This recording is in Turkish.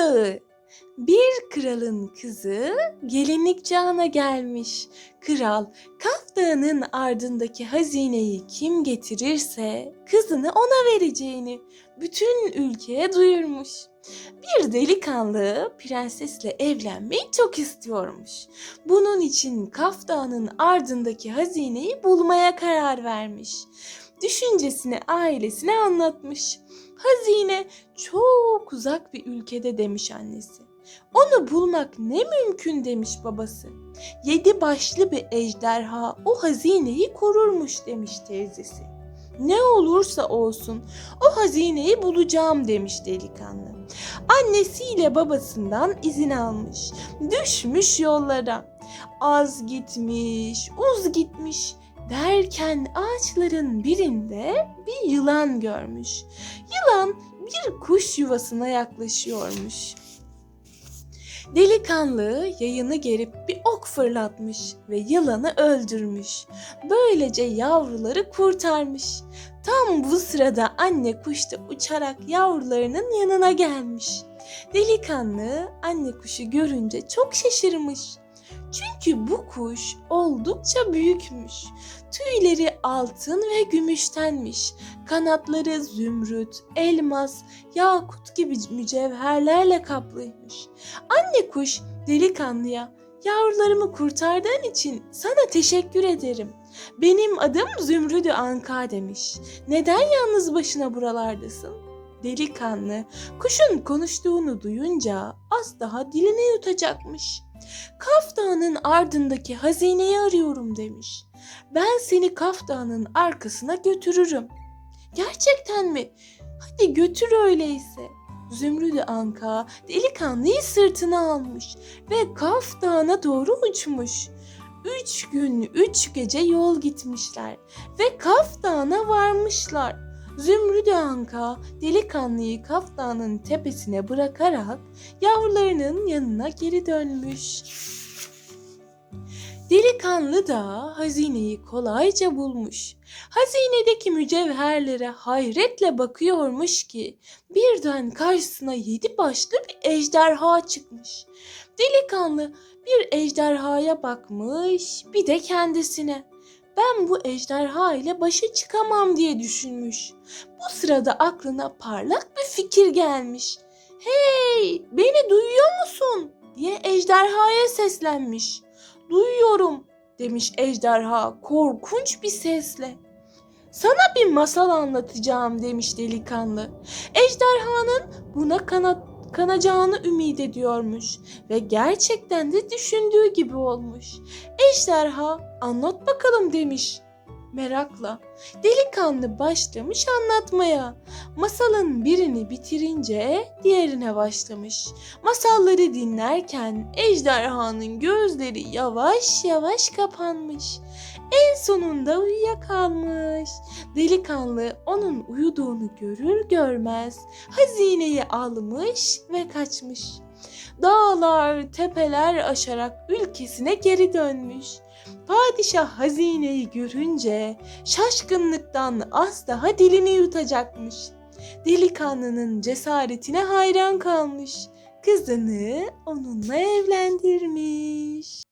Dağı Bir kralın kızı gelinlik çağına gelmiş. Kral Kaf Dağı'nın ardındaki hazineyi kim getirirse kızını ona vereceğini bütün ülkeye duyurmuş. Bir delikanlı prensesle evlenmeyi çok istiyormuş. Bunun için Kaf Dağı'nın ardındaki hazineyi bulmaya karar vermiş. Düşüncesini ailesine anlatmış. Hazine çok uzak bir ülkede demiş annesi. Onu bulmak ne mümkün demiş babası. Yedi başlı bir ejderha o hazineyi korurmuş demiş teyzesi. Ne olursa olsun o hazineyi bulacağım demiş delikanlı. Annesiyle babasından izin almış. Düşmüş yollara. Az gitmiş, uz gitmiş. Derken ağaçların birinde bir yılan görmüş. Yılan bir kuş yuvasına yaklaşıyormuş. Delikanlı yayını gerip bir ok fırlatmış ve yılanı öldürmüş. Böylece yavruları kurtarmış. Tam bu sırada anne kuş da uçarak yavrularının yanına gelmiş. Delikanlı anne kuşu görünce çok şaşırmış. Çünkü bu kuş oldukça büyükmüş. Tüyleri altın ve gümüştenmiş. Kanatları zümrüt, elmas, yakut gibi mücevherlerle kaplıymış. Anne kuş delikanlıya yavrularımı kurtardığın için sana teşekkür ederim. Benim adım Zümrüdü Anka demiş. Neden yalnız başına buralardasın? Delikanlı kuşun konuştuğunu duyunca az daha dilini yutacakmış. Kaf Dağı'nın ardındaki hazineyi arıyorum demiş. Ben seni Kaf Dağı'nın arkasına götürürüm. Gerçekten mi? Hadi götür öyleyse. Zümrüdü Anka delikanlıyı sırtına almış ve Kaf Dağı'na doğru uçmuş. Üç gün, üç gece yol gitmişler ve Kaf Dağı'na varmışlar. Zümrüdü Anka delikanlıyı Kaf Dağı'nın tepesine bırakarak yavrularının yanına geri dönmüş. Delikanlı da hazineyi kolayca bulmuş. Hazinedeki mücevherlere hayretle bakıyormuş ki birden karşısına yedi başlı bir ejderha çıkmış. Delikanlı bir ejderhaya bakmış bir de kendisine. Ben bu ejderha ile başa çıkamam diye düşünmüş. Bu sırada aklına parlak bir fikir gelmiş. Hey beni duyuyor musun? diye ejderhaya seslenmiş. Duyuyorum demiş ejderha korkunç bir sesle. Sana bir masal anlatacağım demiş delikanlı. Ejderhanın buna kanat kanacağını ümit ediyormuş ve gerçekten de düşündüğü gibi olmuş. Ejderha anlat bakalım demiş merakla. Delikanlı başlamış anlatmaya. Masalın birini bitirince diğerine başlamış. Masalları dinlerken ejderhanın gözleri yavaş yavaş kapanmış. En sonunda uyuyakalmış. Delikanlı onun uyuduğunu görür görmez hazineyi almış ve kaçmış. Dağlar, tepeler aşarak ülkesine geri dönmüş. Padişah hazineyi görünce şaşkınlıktan az daha dilini yutacakmış. Delikanlının cesaretine hayran kalmış. Kızını onunla evlendirmiş.